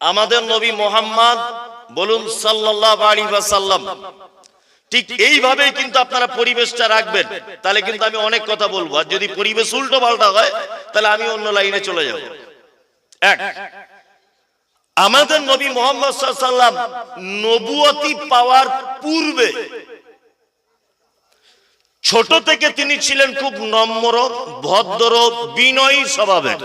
আমাদের নবী মোহাম্মদ বলুন সাল্লাহ সাল্লাম ঠিক এইভাবেই কিন্তু আপনারা পরিবেশটা রাখবেন। তাহলে কিন্তু আমি অনেক কথা বলব। আর যদি পরিবেশ উল্টো পাল্টা হয়, তাহলে আমি অন্য লাইনে চলে যাব। এক, আমাদের নবী মোহাম্মদ সাল্লাম নবুয়তি পাওয়ার পূর্বে ছোট থেকে তিনি ছিলেন খুব নম্র, ভদ্র, বিনয়ী স্বভাবের।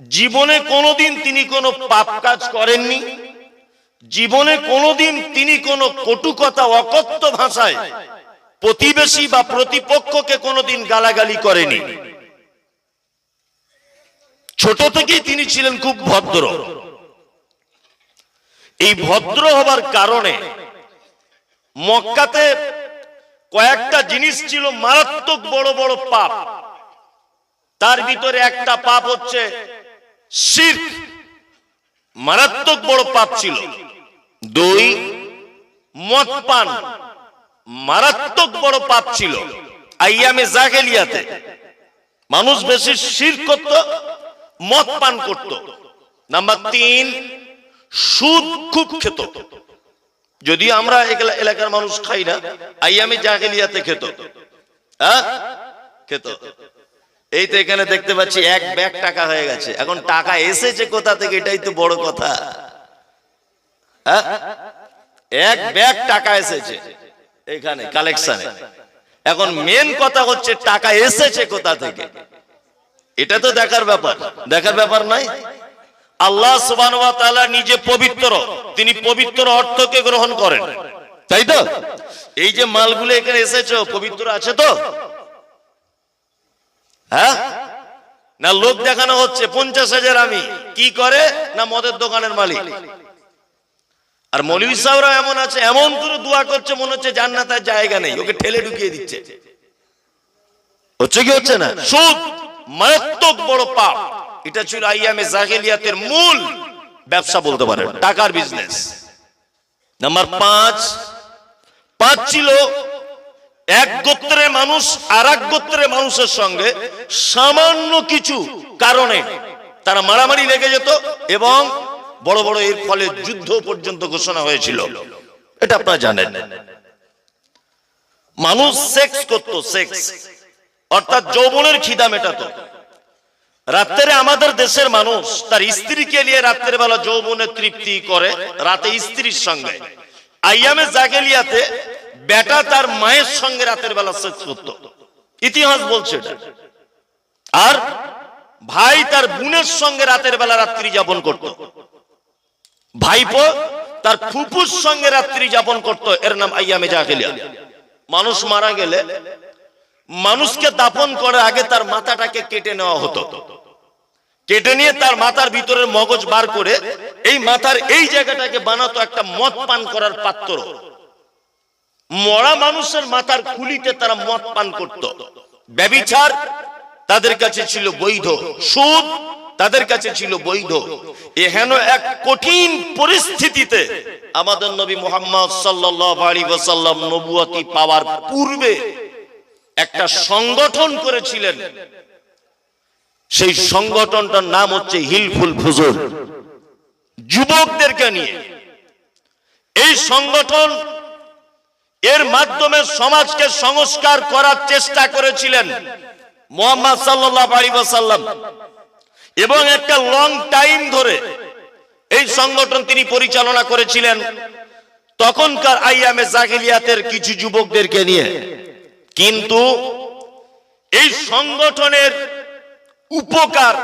জীবনে কোনোদিন তিনি কোনো পাপ কাজ করেননি। জীবনে কোনোদিন তিনি কোনো কটু কথা, অকথ্য ভাষায় প্রতিবেশী বা প্রতিপক্ষকে কোনোদিন গালাগালি করেনি। ছোট থেকেই তিনি ছিলেন খুব ভদ্র। এই ভদ্র হবার কারণে মক্কাতে কয়েকটা জিনিস ছিল মারাত্মক বড় বড় পাপ। তার ভিতরে একটা পাপ হচ্ছে শির মারাত্মক বড় পাপ ছিল। দুই, মদ পান মারাত্মক বড় পাপ ছিল। আইয়ামে জাগেলিয়াতে মানুষ বেশি শির করত, মদ পান করত। নাম্বার তিন, সুদ খুব খেত। যদি আমরা এলাকার মানুষ খাই না, আইয়ামে জাগেলিয়াতে খেত। হ্যাঁ? খেত। এই তো এখানে দেখতে পাচ্ছি এক ব্যাগ টাকা হয়ে গেছে। এখন টাকা এসেছে কোথা থেকে? এটাই তো বড় কথা। হ্যাঁ? এক ব্যাগ টাকা এসেছে এখানে কালেকশনে এখন মেন কথা হচ্ছে টাকা এসেছে কোথা থেকে? এটা তো দেখার ব্যাপার। দেখার ব্যাপার নাই আল্লাহ ওয়া নিজে পবিত্র। তিনি পবিত্র অর্থকে গ্রহণ করেন। তাই তো? এই যে মালগুলো এখানে এসেছ, পবিত্র আছে তো? হ্যাঁ? না লোক দেখানো হচ্ছে, পঞ্চাশ হাজার আমি। কি করে? না মদের দোকানের মালিক। আর মৌলী সাহরা এমন আছে, এমন করে দোয়া করছে, মনে হচ্ছে জান্নাতের জায়গা নেই, ওকে ঠেলে ঢুকিয়ে দিচ্ছে। হচ্ছে কি হচ্ছে না? সুদ, মারাত্মক বড় পাপ। এটা ছিল আইয়ামে জাহেলিয়াতের মূল ব্যবসা বলতে পারেন, টাকার বিজনেস নাম্বার পাঁচ পাঁচ ছিল এক গোত্রের মানুষ আর এক গোত্রের মানুষের সঙ্গে সামান্য কিছু কারণে তারা মারামারি লেগে যেত এবং বড় বড় এর ফলে যুদ্ধ পর্যন্ত ঘোষণা হয়েছিল। এটা আপনারা জানেন। মানুষ সেক্স করত, সেক্স। অর্থাৎ যৌবনের খিদা মেটাতো। রাত্রে আমাদের দেশের মানুষ তার স্ত্রীকে নিয়ে রাত্রের বেলা যৌবনের তৃপ্তি করে, রাতে স্ত্রীর সঙ্গে। আইয়ামে জাগেলিয়াতে বেটা তার মায়ের সঙ্গে রাতের বেলা সেক্স করত। ইতিহাস বলছে আর ভাই তার বোনের সঙ্গে রাতের বেলা রাত্রি যাপন করত। ভাইপো তার ফুপুর সঙ্গে রাত্রি যাপন করত। এর নাম আইয়ামে জাগেলিয়া মানুষ মারা গেলে মানুষকে দাপন করার আগে তার মাথাটাকে কেটে নেওয়া হতো। কেটে নিয়ে তার মাথার ভিতরের মগজ বার করে এই মাথার এই জায়গাটাকে বানাতো একটা মদ পান করার পাত্র। মরা মানুষের মাথার খুলিতে তারা মদ পান করত। ব্যবিচার তাদের কাছে ছিল বৈধ। সুদ তাদের কাছে ছিল বৈধ। এহেন এক কঠিন পরিস্থিতিতে আমাদের নবী মোহাম্মদ ওয়াসাল্লাম নবুয়তি পাওয়ার পূর্বে একটা সংগঠন করেছিলেন। সেই সংগঠনটার নাম হচ্ছে হিলফুল ফুজুর। যুবকদেরকে নিয়ে। এই সংগঠন এর মাধ্যমে সমাজকে সংস্কার করার চেষ্টা করেছিলেন মোহাম্মদ সাল্লাহ আলী সাল্লাম এবং একটা লং টাইম ধরে এই সংগঠন তিনি পরিচালনা করেছিলেন তখনকার আইয়ামে জাহিলিয়াতের কিছু যুবকদেরকে নিয়ে। কিন্তু এই সংগঠনের উপকার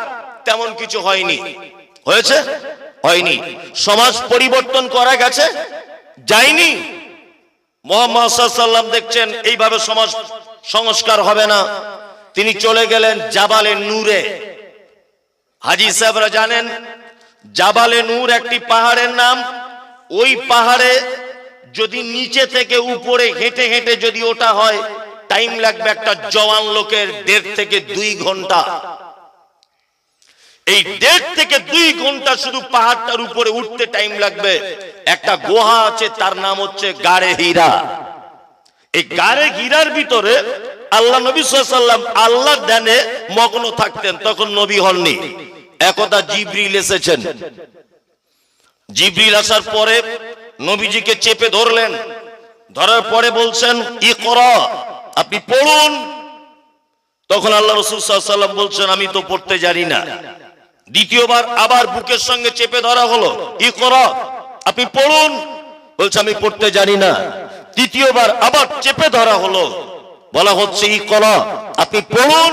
তেমন কিছু হয়নি। হয়েছে? হয়নি। সমাজ পরিবর্তন করা গেছে? যায়নি? মোহাম্মদ দেখছেন এইভাবে সংস্কার হবে না। তিনি চলে গেলেন জাবালে নূরে। হাজি সাহেবরা জানেন, জাবালে নূর একটি পাহাড়ের নাম। ওই পাহাড়ে যদি নিচে থেকে উপরে হেঁটে হেঁটে যদি ওটা হয়, টাইম লাগবে একটা জওয়ান লোকের দেড় থেকে দুই ঘণ্টা। এই দেড় থেকে দুই ঘণ্টা শুধু পাহাড়টার উপরে উঠতে টাইম লাগবে। একটা গুহা আছে, তার নাম হচ্ছে গাড়ে হীরা। এই গাড়ে হীরার ভিতরে আল্লাহ নবী সাল্লাম আল্লাহ ধ্যানে মগ্ন থাকতেন, তখন নবী হননি। একদা জিব্রিল এসেছেন। জিবরিল আসার পরে নবীজিকে চেপে ধরলেন। ধরার পরে বলছেন ই কর আপনি পড়ুন। তখন আল্লাহ রসুল সাল্লাম বলছেন, আমি তো পড়তে জানি না। দ্বিতীয়বার আবার বুকের সঙ্গে চেপে ধরা হলো। ই কর আপনি পড়ুন। বলছে, আমি পড়তে জানি না। তৃতীয়বার আবার চেপে ধরা হলো। বলা হচ্ছে ই কর আপনি পড়ুন।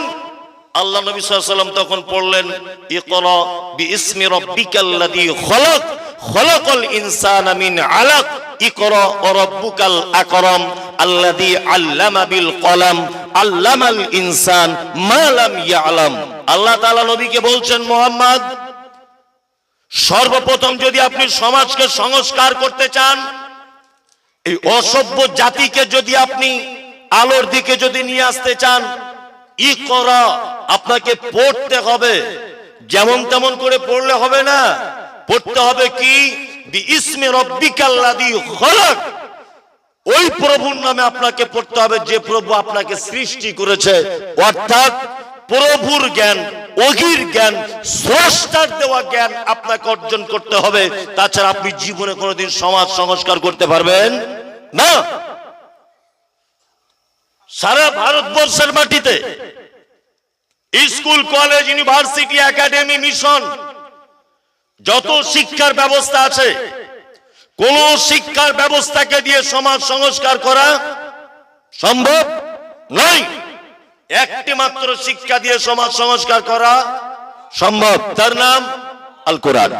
আল্লাহ নবী সাল্লাম তখন পড়লেন, ইকরা বিইসমি রাব্বিকাল্লাযী খলাক, খলাকাল ইনসানা মিন আলাক, ইকরা ওয়া রাব্বুকাল আকরাম। আল্লাযী আল্লামা বিল কলাম, আল্লামাল ইনসান মা লাম ইয়ালাম। আল্লাহ তাআলা নবীকে বলছেন, মোহাম্মদ, সর্বপ্রথম যদি আপনি সমাজকে সংস্কার করতে চান, এই অসভ্য জাতিকে যদি আপনি আলোর দিকে যদি নিয়ে আসতে চান, ই করা আপনাকে পড়তে হবে। যেমন তেমন করে পড়লে হবে না। পড়তে হবে কি? বি ইসমে রব্বিকাল্লাদি খলাক। ওই প্রভুর নামে আপনাকে পড়তে হবে, যে প্রভু আপনাকে সৃষ্টি করেছে। অর্থাৎ প্রভুর জ্ঞান, অগির জ্ঞান, স্রষ্টার দেওয়া জ্ঞান আপনাকে অর্জন করতে হবে। তাছাড়া আপনি জীবনে কোনোদিন সমাজ সংস্কার করতে পারবেন না। সারা ভারতবর্ষের মাটিতে school, college, university, academy, mission, যত শিক্ষার ব্যবস্থা আছে কোন শিক্ষার ব্যবস্থাকে দিয়ে সমাজ সংস্কার করা সম্ভব নয়। একটি মাত্র শিক্ষা দিয়ে সমাজ সংস্কার করা সম্ভব। তার নাম আল কোরআন